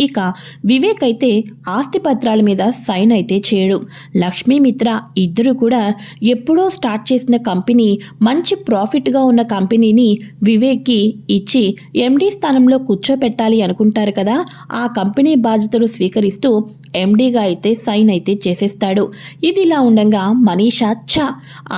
ఇక వివేక్ అయితే ఆస్తి పత్రాల మీద సైన్ అయితే చేయడు. లక్ష్మీ మిత్ర ఇద్దరు కూడా ఎప్పుడో స్టార్ట్ చేసిన కంపెనీ మంచి ప్రాఫిట్గా ఉన్న కంపెనీని వివేక్కి ఇచ్చి ఎండీ స్థానంలో కూర్చోపెట్టాలి అనుకుంటారు కదా ఆ కంపెనీ బాధ్యతలు స్వీకరిస్తూ ఎండీగా అయితే సైన్ అయితే చేసేస్తాడు. ఇది ఇలా ఉండగా మనీషా ఛా!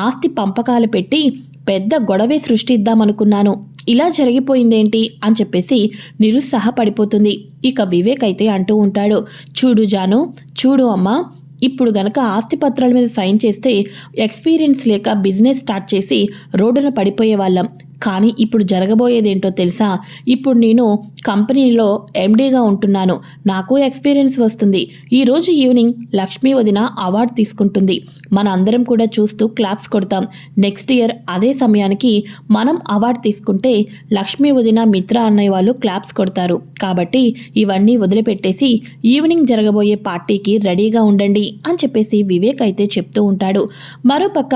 ఆస్తి పంపకాలు పెట్టి పెద్ద గొడవే సృష్టిద్దామనుకున్నాను. ఇలా జరిగిపోయిందేంటి అని చెప్పేసి నిరుత్సాహపడిపోతుంది. ఇక వివేక్ అయితే అంటూ ఉంటాడు చూడు జాను చూడు అమ్మా ఇప్పుడు గనక ఆస్తి పత్రాల మీద సైన్ చేస్తే ఎక్స్పీరియన్స్ లేక బిజినెస్ స్టార్ట్ చేసి రోడ్డున పడిపోయే వాళ్ళం. కానీ ఇప్పుడు జరగబోయేదేంటో తెలుసా? ఇప్పుడు నేను కంపెనీలో ఎండీగా ఉంటున్నాను. నాకు ఎక్స్పీరియన్స్ వస్తుంది. ఈరోజు ఈవినింగ్ లక్ష్మీ వదిన అవార్డు తీసుకుంటుంది. మన అందరం కూడా చూస్తూ క్లాప్స్ కొడతాం. నెక్స్ట్ ఇయర్ అదే సమయానికి మనం అవార్డు తీసుకుంటే లక్ష్మీ వదిన మిత్ర అన్నయ్య వాళ్ళు క్లాప్స్ కొడతారు. కాబట్టి ఇవన్నీ వదిలిపెట్టేసి ఈవినింగ్ జరగబోయే పార్టీకి రెడీగా ఉండండి అని చెప్పేసి వివేక్ అయితే చెప్తూ ఉంటాడు. మరోపక్క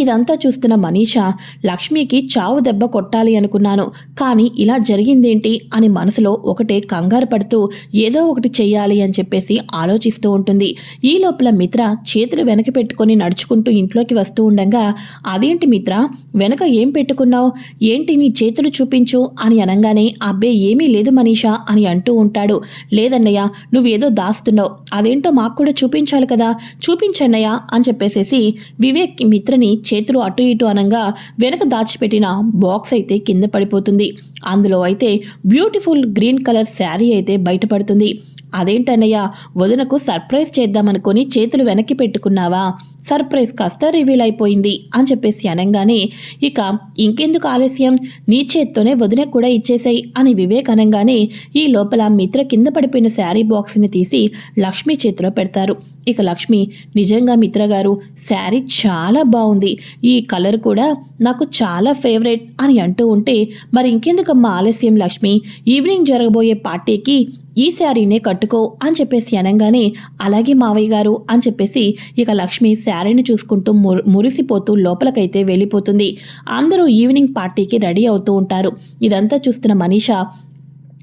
ఇదంతా చూస్తున్న మనీషా లక్ష్మికి చావు దెబ్బ కొట్టాలి అనుకున్నాను. కానీ ఇలా జరిగిందేంటి అని మనసులో ఒకటే కంగారు పడుతూ ఏదో ఒకటి చెయ్యాలి అని చెప్పేసి ఆలోచిస్తూ ఉంటుంది. ఈ లోపల మిత్ర చేతులు వెనక పెట్టుకొని నడుచుకుంటూ ఇంట్లోకి వస్తూ ఉండగా అదేంటి మిత్ర? వెనక ఏం పెట్టుకున్నావు? ఏంటి నీ చేతులు చూపించు? అని అనగానే అబ్బే ఏమీ లేదు మనీషా అని అంటూ ఉంటాడు. లేదన్నయ్య నువ్వేదో దాస్తున్నావు. అదేంటో మాకు కూడా చూపించాలి కదా. చూపించన్నయ్య అని చెప్పేసేసి వివేక్ మిత్రని చేతులు అటు ఇటు అనంగా వెనక దాచిపెట్టిన బాక్స్ అయితే కింద పడిపోతుంది. అందులో అయితే బ్యూటిఫుల్ గ్రీన్ కలర్ శారీ అయితే బయటపడుతుంది. అదేంటన్నయ్య వదినకు సర్ప్రైజ్ చేద్దామనుకొని చేతులు వెనక్కి పెట్టుకున్నావా? సర్ప్రైజ్ కాస్త రివీల్ అయిపోయింది అని చెప్పేసి అనగానే ఇక ఇంకెందుకు ఆలస్యం? నీ చేత్తోనే వదిన కూడా ఇచ్చేసాయి అని వివేక్ అనగానే ఈ లోపల మిత్ర కింద పడిపోయిన శారీ బాక్స్ని తీసి లక్ష్మి చేతిలో పెడతారు. ఇక లక్ష్మి నిజంగా మిత్ర గారు శారీ చాలా బాగుంది. ఈ కలర్ కూడా నాకు చాలా ఫేవరెట్ అని అంటూ ఉంటే మరి ఇంకెందుకమ్మా ఆలస్యం లక్ష్మి? ఈవినింగ్ జరగబోయే పార్టీకి ఈ శారీనే కట్టుకో అని చెప్పేసి అనగానే అలాగే మావయ్య గారు అని చెప్పేసి ఇక లక్ష్మి శారీని చూసుకుంటూ మురిసిపోతూ లోపలకైతే వెళ్ళిపోతుంది. అందరూ ఈవినింగ్ పార్టీకి రెడీ అవుతూ ఉంటారు. ఇదంతా చూస్తున్న మనీషా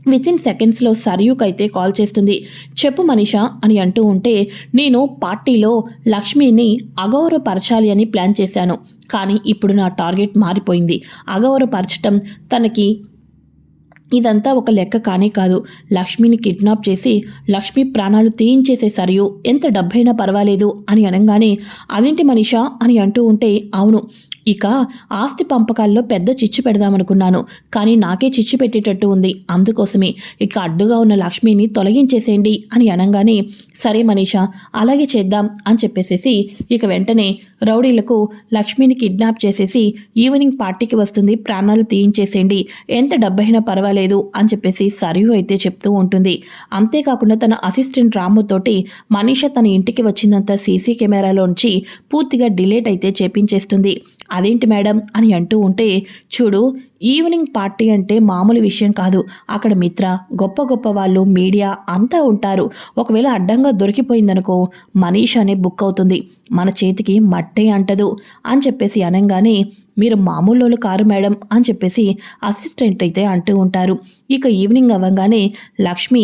వితిన్ సెకండ్స్లో సరయూక్ అయితే కాల్ చేస్తుంది. చెప్పు మనీషా అని అంటూ ఉంటే నేను పార్టీలో లక్ష్మిని అగౌరవపరచాలి అని ప్లాన్ చేశాను. కానీ ఇప్పుడు నా టార్గెట్ మారిపోయింది. అగౌరవపరచటం తనకి ఇదంతా ఒక లెక్క కానే కాదు. లక్ష్మిని కిడ్నాప్ చేసి లక్ష్మి ప్రాణాలు తీయించేసే సరియు ఎంత డబ్బైనా పర్వాలేదు అని అనగానే అదేంటి మనిషా? అని అంటూ ఉంటే అవును ఇక ఆస్తి పంపకాల్లో పెద్ద చిచ్చు పెడదామనుకున్నాను. కానీ నాకే చిచ్చు పెట్టేటట్టు ఉంది. అందుకోసమే ఇక అడ్డుగా ఉన్న లక్ష్మిని తొలగించేసేయండి అని అనగానే సరే మనీషా అలాగే చేద్దాం అని చెప్పేసేసి ఇక వెంటనే రౌడీలకు లక్ష్మిని కిడ్నాప్ చేసేసి ఈవినింగ్ పార్టీకి వస్తుంది ప్రాణాలు తీయించేసేయండి. ఎంత డబ్బైనా పర్వాలేదు అని చెప్పేసి సరియు అయితే చెప్తూ ఉంటుంది. అంతేకాకుండా తన అసిస్టెంట్ రాముతోటి మనీష తన ఇంటికి వచ్చిందంత సీసీ కెమెరాలోంచి పూర్తిగా డిలేట్ అయితే చేపించేస్తుంది. అదేంటి మేడం అని అంటూ ఉంటే చూడు ఈవినింగ్ పార్టీ అంటే మామూలు విషయం కాదు. అక్కడ మిత్ర గొప్ప గొప్ప వాళ్ళు మీడియా అంతా ఉంటారు. ఒకవేళ అడ్డంగా దొరికిపోయిందనుకో మనీషానే బుక్ అవుతుంది. మన చేతికి మట్టే అంటదు అని చెప్పేసి అనగానే మీరు మామూలు కారు మేడం అని చెప్పేసి అసిస్టెంట్ అయితే అంటూ ఉంటారు. ఇక ఈవినింగ్ అవ్వగానే లక్ష్మి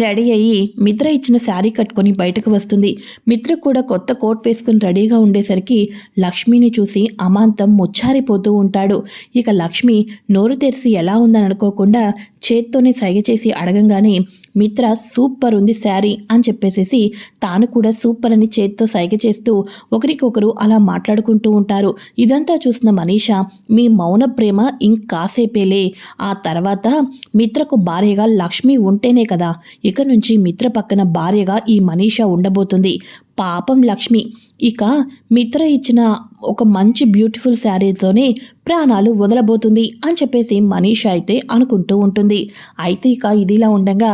రెడీ అయ్యి మిత్ర ఇచ్చిన శారీ కట్టుకొని బయటకు వస్తుంది. మిత్ర కూడా కొత్త కోట్ వేసుకుని రెడీగా ఉండేసరికి లక్ష్మిని చూసి అమాంతం ముచ్చారిపోతూ ఉంటాడు. ఇక లక్ష్మి నోరు తెరిసి ఎలా ఉందని అనుకోకుండా చేత్తోనే సైగ చేసి అడగంగానే మిత్ర సూపర్ ఉంది శారీ అని చెప్పేసేసి తాను కూడా సూపర్ అని చేత్తో సైగ చేస్తూ ఒకరికొకరు అలా మాట్లాడుకుంటూ ఉంటారు. ఇదంతా చూసిన మనీషా మీ మౌన ప్రేమ ఇంకాసేపేలే. ఆ తర్వాత మిత్రకు భార్యగా లక్ష్మి ఉంటేనే కదా ఇక నుంచి మిత్ర పక్కన భార్యగా ఈ మనీషా ఉండబోతుంది. పాపం లక్ష్మి. ఇక మిత్ర ఇచ్చిన ఒక మంచి బ్యూటిఫుల్ శారీతోనే ప్రాణాలు వదలబోతుంది అని చెప్పేసి మనీష అయితే అనుకుంటూ ఉంటుంది. అయితే ఇక ఇదిలా ఉండగా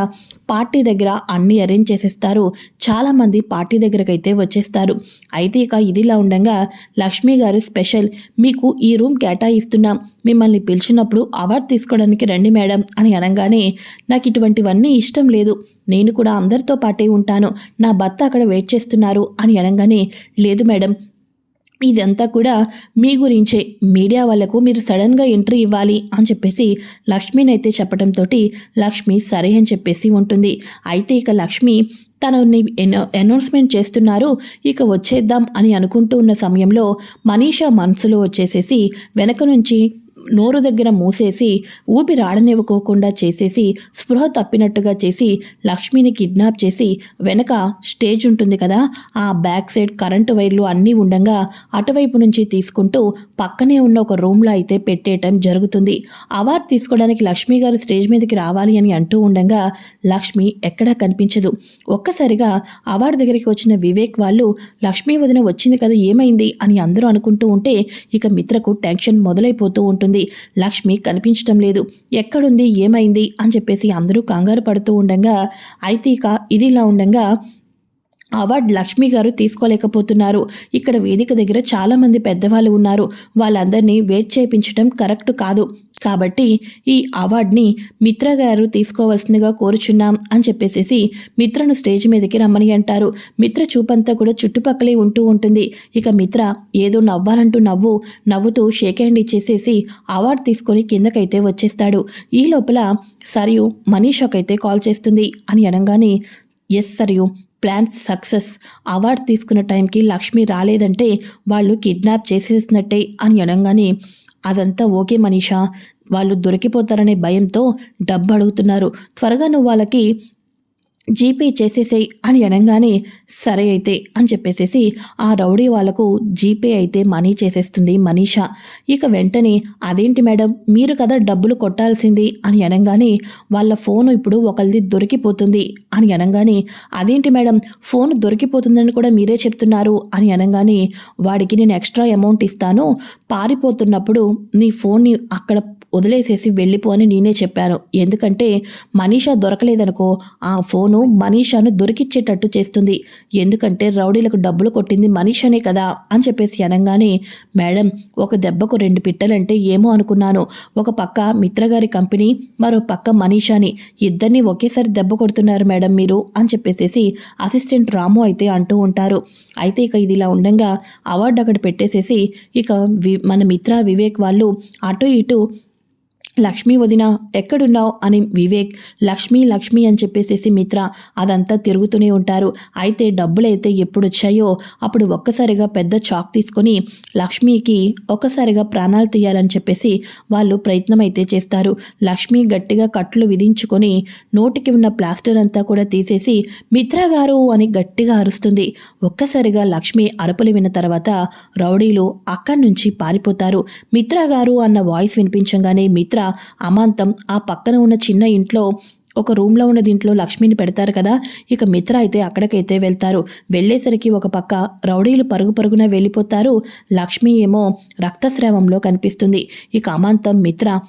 పార్టీ దగ్గర అన్ని అరేంజ్ చేసేస్తారు. చాలామంది పార్టీ దగ్గరకు అయితే వచ్చేస్తారు. అయితే ఇక ఇదిలా ఉండగా లక్ష్మి గారు స్పెషల్ మీకు ఈ రూమ్ కేటాయిస్తున్నాం. మిమ్మల్ని పిలిచినప్పుడు అవార్డు తీసుకోవడానికి రండి మేడం అని అనగానే నాకు ఇటువంటివన్నీ ఇష్టం లేదు. నేను కూడా అందరితో పాటే ఉంటాను. నా భర్త అక్కడ వెయిట్ చేస్తున్నారు అని అనగానే లేదు మేడం ఇదంతా కూడా మీ గురించే. మీడియా వాళ్ళకు మీరు సడన్గా ఎంట్రీ ఇవ్వాలి అని చెప్పేసి లక్ష్మిని అయితే చెప్పడంతో లక్ష్మి సరే అని చెప్పేసి ఉంటుంది. అయితే ఇక లక్ష్మి తనని అనౌన్స్మెంట్ చేస్తున్నారు. ఇక వచ్చేద్దాం అని అనుకుంటూ ఉన్న సమయంలో మనీషా మనసులో వచ్చేసేసి వెనక నుంచి నోరు దగ్గర మూసేసి ఊపిరి ఆడనివ్వకోకుండా చేసేసి స్పృహ తప్పినట్టుగా చేసి లక్ష్మిని కిడ్నాప్ చేసి వెనక స్టేజ్ ఉంటుంది కదా ఆ బ్యాక్ సైడ్ కరెంటు వైర్లు అన్నీ ఉండగా అటువైపు నుంచి తీసుకుంటూ పక్కనే ఉన్న ఒక రూమ్లో అయితే పెట్టేయటం జరుగుతుంది. అవార్డు తీసుకోవడానికి లక్ష్మి గారు స్టేజ్ మీదకి రావాలి అని అంటూ ఉండగా లక్ష్మి ఎక్కడా కనిపించదు. ఒక్కసారిగా అవార్డు దగ్గరికి వచ్చిన వివేక్ వాళ్ళు లక్ష్మీ వదిన వచ్చింది కదా ఏమైంది అని అందరూ అనుకుంటూ ఉంటే ఇక మిత్రకు టెన్షన్ మొదలైపోతూ ఉంటుంది. లక్ష్మి కనిపించడం లేదు. ఎక్కడుంది? ఏమైంది? అని చెప్పేసి అందరూ కంగారు పడుతూ ఉండగా అయితే ఇక ఇది ఇలా ఉండగా అవార్డు లక్ష్మి గారు తీసుకోలేకపోతున్నారు. ఇక్కడ వేదిక దగ్గర చాలామంది పెద్దవాళ్ళు ఉన్నారు. వాళ్ళందరినీ వెయిట్ చేయించడం కరెక్ట్ కాదు. కాబట్టి ఈ అవార్డ్ని మిత్ర గారు తీసుకోవాల్సిందిగా కోరుచున్నాం అని చెప్పేసేసి మిత్రను స్టేజ్ మీదకి రమ్మని అంటారు. మిత్ర చూపంతా కూడా చుట్టుపక్కలే ఉంటూ ఉంటుంది. ఇక మిత్ర ఏదో నవ్వాలంటూ నవ్వు నవ్వుతూ షేక్ హ్యాండ్ ఇచ్చేసేసి అవార్డు తీసుకొని కిందకైతే వచ్చేస్తాడు. ఈ లోపల సరియు మనీషాకైతే కాల్ చేస్తుంది అని అనగానే ఎస్ సరియు ప్లాన్ సక్సెస్. అవార్డు తీసుకున్న టైంకి లక్ష్మి రాలేదంటే వాళ్ళు కిడ్నాప్ చేసేసినట్టే అని అనగానే అదంతా ఓకే మనీషా. వాళ్ళు దొరికిపోతారనే భయంతో డబ్బు అడుగుతున్నారు. త్వరగా నువ్వు వాళ్ళకి జీపే చేసేసేయ్ అని అనగానే సరే అయితే అని చెప్పేసేసి ఆ రౌడీ వాళ్ళకు జీపే అయితే మనీ చేసేస్తుంది మనీషా. ఇక వెంటనే అదేంటి మేడం మీరు కదా డబ్బులు కొట్టాల్సింది అని అనగానే వాళ్ళ ఫోను ఇప్పుడు ఒకరిది దొరికిపోతుంది అని అనగానే అదేంటి మేడం ఫోన్ దొరికిపోతుందని కూడా మీరే చెప్తున్నారు అని అనగానే వాడికి నేను ఎక్స్ట్రా అమౌంట్ ఇస్తాను పారిపోతున్నప్పుడు నీ ఫోన్ని అక్కడ వదిలేసేసి వెళ్ళిపో అని నేనే చెప్పాను. ఎందుకంటే మనీషా దొరకలేదనుకో ఆ ఫోను మనీషాను దొరికిచ్చేటట్టు చేస్తుంది. ఎందుకంటే రౌడీలకు డబ్బులు కొట్టింది మనీషానే కదా అని చెప్పేసి అనగానే మేడం ఒక దెబ్బకు రెండు పిట్టలంటే ఏమో అనుకున్నాను. ఒక పక్క మిత్రగారి కంపెనీ మరో పక్క మనీషాని. ఇద్దరిని ఒకేసారి దెబ్బ కొడుతున్నారు మేడం మీరు అని చెప్పేసేసి అసిస్టెంట్ రాము అయితే అంటూ ఉంటారు. అయితే ఇక ఇది ఇలా ఉండగా అవార్డు అక్కడ పెట్టేసేసి ఇక వి మన మిత్ర వివేక్ వాళ్ళు అటు ఇటు లక్ష్మి వదిన ఎక్కడున్నావు? అని వివేక్ లక్ష్మి లక్ష్మి అని చెప్పేసేసి మిత్ర అదంతా తిరుగుతూనే ఉంటారు. అయితే డబ్బులైతే ఎప్పుడు వచ్చాయో అప్పుడు ఒక్కసారిగా పెద్ద చాక్ తీసుకొని లక్ష్మికి ఒక్కసారిగా ప్రాణాలు తీయాలని చెప్పేసి వాళ్ళు ప్రయత్నం అయితే చేస్తారు. లక్ష్మి గట్టిగా కట్లు విధించుకొని నోటికి ఉన్న ప్లాస్టర్ అంతా కూడా తీసేసి మిత్ర గారు అని గట్టిగా అరుస్తుంది. ఒక్కసారిగా లక్ష్మి అరుపులు విన్న తర్వాత రౌడీలు అక్కడి నుంచి పారిపోతారు. మిత్ర గారు అన్న వాయిస్ వినిపించగానే మిత్ర అమాంతం ఆ పక్కన ఉన్న చిన్న ఇంట్లో ఒక రూమ్లో ఉన్న దీంట్లో లక్ష్మిని పెడతారు కదా. ఇక మిత్ర అయితే అక్కడికైతే వెళ్తారు. వెళ్ళేసరికి ఒక పక్క రౌడీలు పరుగు పరుగున వెళ్ళిపోతారు. లక్ష్మి ఏమో రక్తస్రావంలో కనిపిస్తుంది. ఇక అమాంతం మిత్ర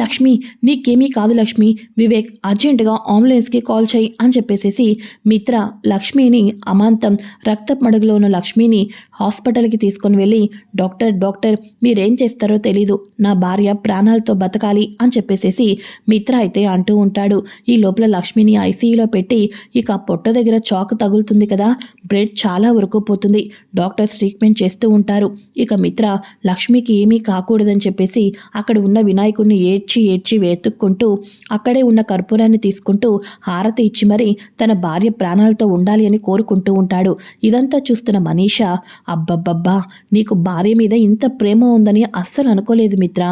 లక్ష్మి నీకేమీ కాదు లక్ష్మి. వివేక్ అర్జెంటుగా అంబులెన్స్కి కాల్ చేయి అని చెప్పేసేసి మిత్ర లక్ష్మిని అమాంతం రక్త మడుగులో ఉన్న లక్ష్మిని హాస్పిటల్కి తీసుకొని వెళ్ళి డాక్టర్ డాక్టర్ మీరేం చేస్తారో తెలీదు. నా భార్య ప్రాణాలతో బతకాలి అని చెప్పేసేసి మిత్ర అయితే అంటూ ఉంటాడు. ఈ లోపల లక్ష్మిని ఐసీయూలో పెట్టి ఇక పొట్ట దగ్గర చాకు తగులుతుంది కదా బ్రెడ్ చాలా వరకు పోతుంది. డాక్టర్స్ ట్రీట్మెంట్ చేస్తూ ఉంటారు. ఇక మిత్ర లక్ష్మికి ఏమీ కాకూడదని చెప్పేసి అక్కడ ఉన్న వినాయకుడిని ఏ ఏడ్చి ఏడ్చి వేతుక్కుంటూ అక్కడే ఉన్న కర్పూరాన్ని తీసుకుంటూ హారతి ఇచ్చి మరి తన భార్య ప్రాణాలతో ఉండాలి అని కోరుకుంటూ ఉంటాడు. ఇదంతా చూస్తున్న మనీషా అబ్బబ్బబ్బా నీకు భార్య మీద ఇంత ప్రేమ ఉందని అస్సలు అనుకోలేదు మిత్ర.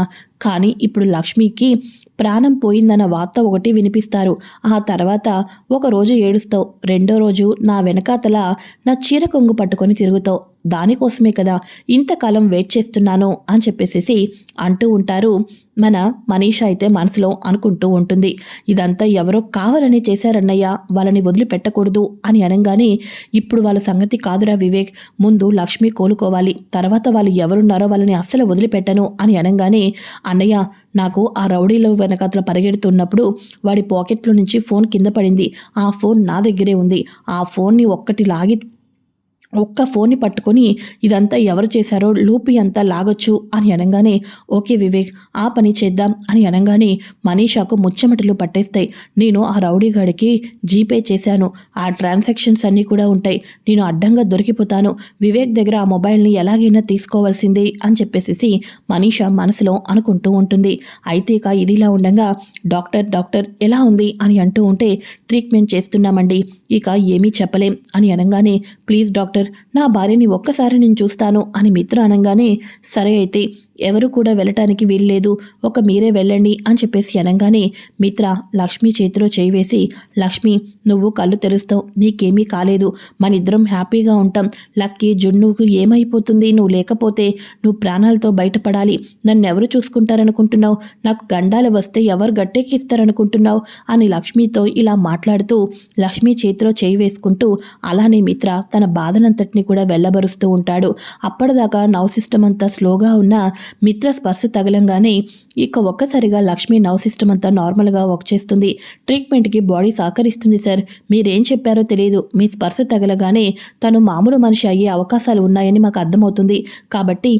కానీ ఇప్పుడు లక్ష్మికి ప్రాణం పోయిందన్న వార్త ఒకటి వినిపిస్తారు. ఆ తర్వాత ఒక రోజు ఏడుస్తావు. రెండో రోజు నా వెనకాతల నా చీర కొంగు పట్టుకొని తిరుగుతావు. దానికోసమే కదా ఇంతకాలం వెయిట్ చేస్తున్నాను అని చెప్పేసేసి అంటూ ఉంటారు మన మనీషా అయితే మనసులో అనుకుంటూ ఉంటుంది. ఇదంతా ఎవరో కావాలని చేశారన్నయ్య వాళ్ళని వదిలిపెట్టకూడదు అని అనగానే ఇప్పుడు వాళ్ళ సంగతి కాదురా వివేక్ ముందు లక్ష్మి కోలుకోవాలి తర్వాత వాళ్ళు ఎవరున్నారో వాళ్ళని అస్సలు వదిలిపెట్టను అని అనగానే అన్నయ్య నాకు ఆ రౌడీలో వెనకాతల పరిగెడుతున్నప్పుడు వాడి పాకెట్లో నుంచి ఫోన్ కింద పడింది. ఆ ఫోన్ నా దగ్గరే ఉంది. ఆ ఫోన్ని ఒక్కటి లాగి ఒక్క ఫోన్ని పట్టుకొని ఇదంతా ఎవరు చేశారో లూపి అంతా లాగొచ్చు అని అనగానే ఓకే వివేక్ ఆ పని చేద్దాం అని అనగానే మనీషాకు ముచ్చమటలు పట్టేస్తాయి. నేను ఆ రౌడీ గాడికి జీపే చేశాను. ఆ ట్రాన్సాక్షన్స్ అన్నీ కూడా ఉంటాయి. నేను అడ్డంగా దొరికిపోతాను. వివేక్ దగ్గర ఆ మొబైల్ని ఎలాగైనా తీసుకోవాల్సిందే అని చెప్పేసి మనీషా మనసులో అనుకుంటూ ఉంటుంది. అయితే ఇక ఇదిలా ఉండగా డాక్టర్ డాక్టర్ ఎలా ఉంది? అని అంటూ ఉంటే ట్రీట్మెంట్ చేస్తున్నామండి. ఇక ఏమీ చెప్పలేం అని అనగానే ప్లీజ్ డాక్టర్ నా భార్యని ఒక్కసారి నేను చూస్తాను అని మిత్ర అనగానే సరే అయితే ఎవరు కూడా వెళ్ళటానికి వీల్లేదు ఒక మీరే వెళ్ళండి అని చెప్పేసి అనగానే మిత్ర లక్ష్మి చేతిలో చేయి వేసి లక్ష్మి నువ్వు కళ్ళు తెరుస్తావు నీకేమీ కాలేదు మన ఇద్దరం హ్యాపీగా ఉంటాం లక్కీ జున్నుకు ఏమైపోతుంది నువ్వు లేకపోతే నువ్వు ప్రాణాలతో బయటపడాలి నన్ను ఎవరు చూసుకుంటారనుకుంటున్నావు నాకు గండాలు వస్తే ఎవరు గట్టెక్కిస్తారనుకుంటున్నావు అని లక్ష్మితో ఇలా మాట్లాడుతూ లక్ష్మి చేతిలో చేయి వేసుకుంటూ అలానే మిత్ర తన బాధనంతటిని కూడా వెళ్ళబరుస్తూ ఉంటాడు. అప్పటిదాకా నవ్ సిస్టమ్ అంతా స్లోగా ఉన్న మిత్ర స్పర్శ తగలంగానే ఇక ఒక్కసారిగా లక్ష్మి నవ్ సిస్టమ్ అంతా నార్మల్గా వర్క్ చేస్తుంది. ట్రీట్మెంట్కి బాడీ సహకరిస్తుంది సార్. మీరేం చెప్పారో తెలియదు. మీ స్పర్శ తగలగానే తను మామూలు మనిషి అయ్యే అవకాశాలు ఉన్నాయని మాకు అర్థమవుతుంది. కాబట్టి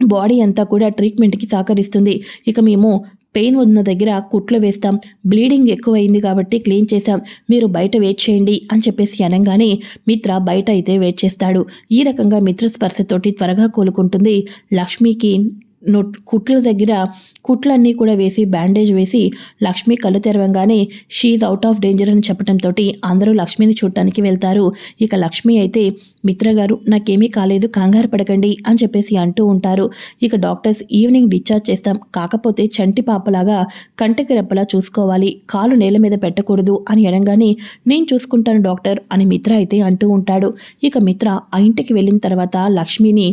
బాడీ అంతా కూడా ట్రీట్మెంట్కి సహకరిస్తుంది. ఇక మేము పెయిన్ ఉన్న దగ్గర కుట్లు వేస్తాం. బ్లీడింగ్ ఎక్కువైంది కాబట్టి క్లీన్ చేశాం. మీరు బయట వెయిట్ చేయండి అని చెప్పేసి అనగానే మిత్ర బయట అయితే వెయిట్ చేస్తాడు. ఈ రకంగా మిత్ర స్పర్శతోటి త్వరగా కోలుకుంటుంది లక్ష్మికి కుట్ల దగ్గర కుట్లన్నీ కూడా వేసి బ్యాండేజ్ వేసి లక్ష్మి కళ్ళు తెరవంగానే షీఈ్ అవుట్ ఆఫ్ డేంజర్ అని చెప్పడంతో అందరూ లక్ష్మిని చూడటానికి వెళ్తారు. ఇక లక్ష్మి అయితే మిత్ర గారు నాకేమీ కాలేదు కంగారు పడకండి అని చెప్పేసి అంటూ ఉంటారు. ఇక డాక్టర్స్ ఈవినింగ్ డిశ్చార్జ్ చేస్తాం. కాకపోతే చంటి పాపలాగా కంటికి రెప్పలా చూసుకోవాలి. కాలు నేల మీద పెట్టకూడదు అని అనగానే నేను చూసుకుంటాను డాక్టర్ అని మిత్ర అయితే అంటూ ఉంటాడు. ఇక మిత్ర ఆ ఇంటికి వెళ్ళిన తర్వాత లక్ష్మిని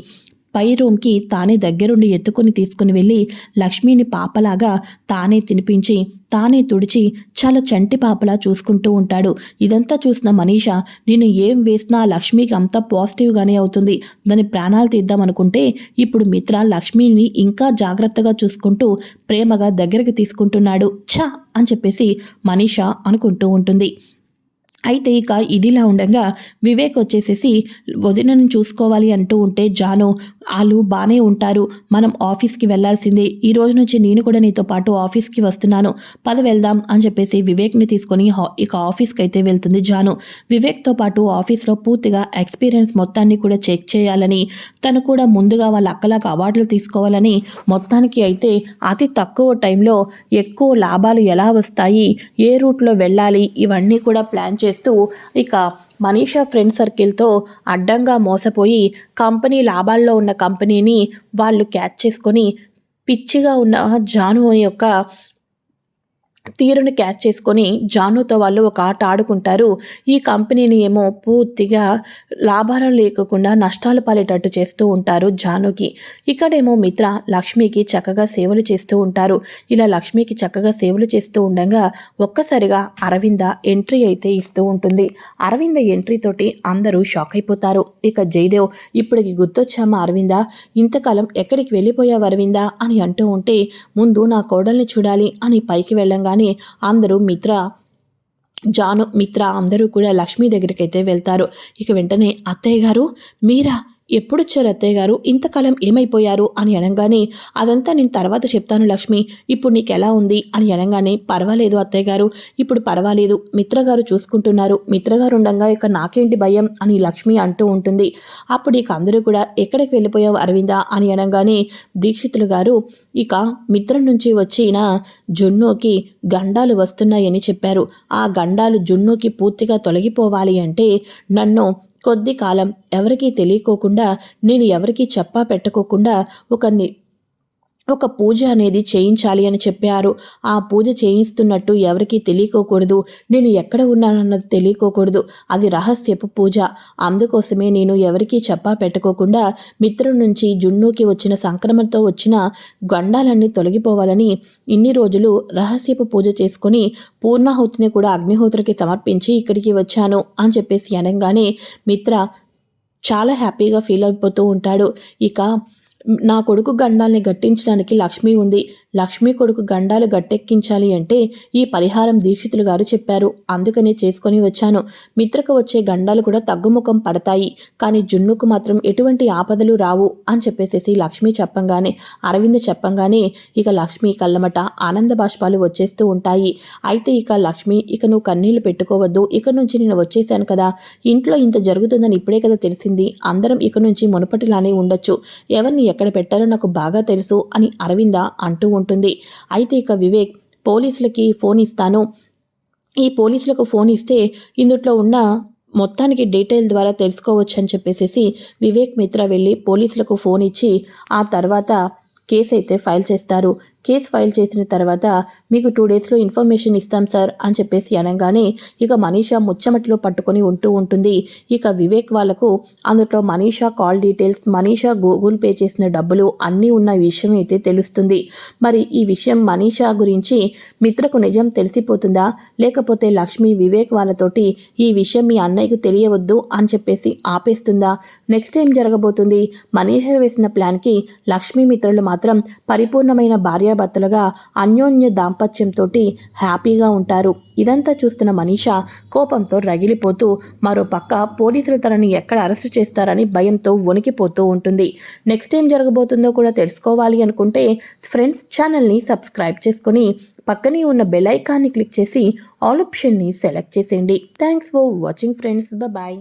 పై రూమ్కి తానే దగ్గరుండి ఎత్తుకుని తీసుకుని వెళ్ళి లక్ష్మిని పాపలాగా తానే తినిపించి తానే తుడిచి చాలా చంటి పాపలా చూసుకుంటూ ఉంటాడు. ఇదంతా చూసిన మనీష నేను ఏం వేసినా లక్ష్మికి అంత పాజిటివ్గానే అవుతుంది. దాని ప్రాణాలు తీద్దామనుకుంటే ఇప్పుడు మిత్ర లక్ష్మిని ఇంకా జాగ్రత్తగా చూసుకుంటూ ప్రేమగా దగ్గరికి తీసుకుంటున్నాడు. ఛా! అని చెప్పేసి మనీష అనుకుంటూ ఉంటుంది. అయితే ఇక ఇదిలా ఉండగా వివేక్ వచ్చేసేసి వదినను చూసుకోవాలి అంటూ ఉంటే జాను వాళ్ళు బాగానే ఉంటారు. మనం ఆఫీస్కి వెళ్ళాల్సిందే ఈ రోజు నుంచి నేను కూడా నీతో పాటు ఆఫీస్కి వస్తున్నాను. పద వెళ్దాం అని చెప్పేసి వివేక్ని తీసుకొని ఇక ఆఫీస్కి అయితే వెళ్తుంది జాను. వివేక్తో పాటు ఆఫీస్లో పూర్తిగా ఎక్స్పీరియన్స్ మొత్తాన్ని కూడా చెక్ చేయాలని తను కూడా ముందుగా వాళ్ళ అక్కలకు అవార్డులు తీసుకోవాలని మొత్తానికి అయితే అతి తక్కువ టైంలో ఎక్కువ లాభాలు ఎలా వస్తాయి ఏ రూట్లో వెళ్ళాలి ఇవన్నీ కూడా ప్లాన్ చేస్తూ ఇక మనీషా ఫ్రెండ్ సర్కిల్తో అడ్డంగా మోసపోయి కంపెనీ లాభాల్లో ఉన్న కంపెనీని వాళ్ళు క్యాచ్ చేసుకొని పిచ్చిగా ఉన్న జాను యొక్క తీరును క్యాచ్ చేసుకొని జానుతో వాళ్ళు ఒక ఆట ఆడుకుంటారు. ఈ కంపెనీని ఏమో పూర్తిగా లాభాలు లేకుండా నష్టాలు పాలేటట్టు చేస్తూ ఉంటారు జానుకి. ఇక్కడేమో మిత్ర లక్ష్మికి చక్కగా సేవలు చేస్తూ ఉంటారు. ఇలా లక్ష్మికి చక్కగా సేవలు చేస్తూ ఉండగా ఒక్కసారిగా అరవింద ఎంట్రీ అయితే ఇస్తూ ఉంటుంది. అరవింద ఎంట్రీ తోటి అందరూ షాక్ అయిపోతారు. ఇక జయదేవ్ ఇప్పటికి గుర్తొచ్చామా అరవింద? ఇంతకాలం ఎక్కడికి వెళ్ళిపోయావు అరవింద? అని అంటూ ఉంటే ముందు నా కోడల్ని చూడాలి అని పైకి వెళ్ళంగానే అందరూ మిత్ర జాను మిత్ర అందరూ కూడా లక్ష్మి దగ్గరికి అయితే వెళ్తారు. ఇక వెంటనే అత్తయ్య గారు మీరా ఎప్పుడొచ్చారు అత్తయ్య గారు? ఇంతకాలం ఏమైపోయారు? అని అనగానే అదంతా నేను తర్వాత చెప్తాను లక్ష్మి. ఇప్పుడు నీకు ఎలా ఉంది? అని అనగానే పర్వాలేదు అత్తయ్య గారు. ఇప్పుడు పర్వాలేదు. మిత్రగారు చూసుకుంటున్నారు. మిత్రగారు ఉండగా ఇక నాకేంటి భయం? అని లక్ష్మి అంటూ ఉంటుంది. అప్పుడు ఇక అందరూ కూడా ఎక్కడికి వెళ్ళిపోయావు అరవిందా? అని అనగానే దీక్షితులు గారు ఇక మిత్రం నుంచి వచ్చిన జున్నుకి గండాలు వస్తున్నాయని చెప్పారు. ఆ గండాలు జున్నుకి పూర్తిగా తొలగిపోవాలి అంటే నన్ను కొద్ది కాలం ఎవరికీ తెలియకోకుండా నేను ఎవరికీ చెప్పా పెట్టుకోకుండా ఒక ని ఒక పూజ అనేది చేయించాలి అని చెప్పారు. ఆ పూజ చేయిస్తున్నట్టు ఎవరికీ తెలియకోకూడదు. నేను ఎక్కడ ఉన్నానన్నది తెలియకోకూడదు. అది రహస్యపు పూజ. అందుకోసమే నేను ఎవరికీ చెప్పా పెట్టుకోకుండా మిత్రుల నుంచి జున్నుకి వచ్చిన సంక్రమణతో వచ్చిన గండాలన్నీ తొలగిపోవాలని ఇన్ని రోజులు రహస్యపు పూజ చేసుకుని పూర్ణాహుతిని కూడా అగ్నిహోత్రికి సమర్పించి ఇక్కడికి వచ్చాను అని చెప్పేసి అనగానే మిత్ర చాలా హ్యాపీగా ఫీల్ అయిపోతూ ఉంటాడు. ఇక నా కొడుకు గండాల్ని గట్టించడానికి లక్ష్మి ఉంది. లక్ష్మి కొడుకు గండాలు గట్టెక్కించాలి అంటే ఈ పరిహారం దీక్షితులు గారు చెప్పారు. అందుకనే చేసుకొని వచ్చాను. మిత్రకు వచ్చే గండాలు కూడా తగ్గుముఖం పడతాయి. కానీ జున్నుకు మాత్రం ఎటువంటి ఆపదలు రావు అని చెప్పేసేసి లక్ష్మి చెప్పంగానే అరవింద్ చెప్పంగానే ఇక లక్ష్మి కళ్ళమట ఆనంద బాష్పాలు వచ్చేస్తూ ఉంటాయి. అయితే ఇక లక్ష్మి ఇక నువ్వు కన్నీళ్ళు పెట్టుకోవద్దు. ఇక నుంచి నేను వచ్చేసాను కదా. ఇంట్లో ఇంత జరుగుతుందని ఇప్పుడే కదా తెలిసింది. అందరం ఇక నుంచి మునుపటిలానే ఉండొచ్చు. ఎవరిని ఎక్కడ పెట్టాలో నాకు బాగా తెలుసు అని అరవింద అంటూ ఉంటుంది. అయితే ఇక వివేక్ పోలీసులకి ఫోన్ ఇస్తాను. ఈ పోలీసులకు ఫోన్ ఇస్తే ఇందుట్లో ఉన్న మొత్తానికి డీటెయిల్ ద్వారా తెలుసుకోవచ్చు అని చెప్పేసి వివేక్ మిత్ర వెళ్ళి పోలీసులకు ఫోన్ ఇచ్చి ఆ తర్వాత కేసు అయితే ఫైల్ చేస్తారు. కేసు ఫైల్ చేసిన తర్వాత మీకు టూ డేస్లో ఇన్ఫర్మేషన్ ఇస్తాం సార్ అని చెప్పేసి అనగానే ఇక మనీషా ముచ్చమటిలో పట్టుకొని ఉంటూ ఉంటుంది. ఇక వివేక్ వాళ్ళకు అందులో Manisha call details Manisha Google Pay చేసిన డబ్బులు అన్నీ ఉన్న విషయం అయితే తెలుస్తుంది. మరి ఈ విషయం మనీషా గురించి మిత్రకు నిజం తెలిసిపోతుందా? లేకపోతే లక్ష్మి వివేక్ వాళ్ళతోటి ఈ విషయం మీ అన్నయ్యకు తెలియవద్దు అని చెప్పేసి ఆపేస్తుందా? నెక్స్ట్ ఏం జరగబోతుంది? మనీషా వేసిన ప్లాన్కి లక్ష్మీ మిత్రులు మాత్రం పరిపూర్ణమైన భార్య భార్యాభర్తలుగా అన్యోన్య దాంపత్యంతో హ్యాపీగా ఉంటారు. ఇదంతా చూస్తున్న మనీషా కోపంతో రగిలిపోతూ మరో పక్క పోలీసులు తనని ఎక్కడ అరెస్టు చేస్తారని భయంతో వణికిపోతూ ఉంటుంది. నెక్స్ట్ ఏం జరగబోతుందో కూడా తెలుసుకోవాలి అనుకుంటే ఫ్రెండ్స్ ఛానల్ని సబ్స్క్రైబ్ చేసుకొని పక్కనే ఉన్న బెల్ ఐకాన్ని క్లిక్ చేసి ఆల్ ఆప్షన్ని సెలెక్ట్ చేసేయండి. Thanks for watching friends. Bye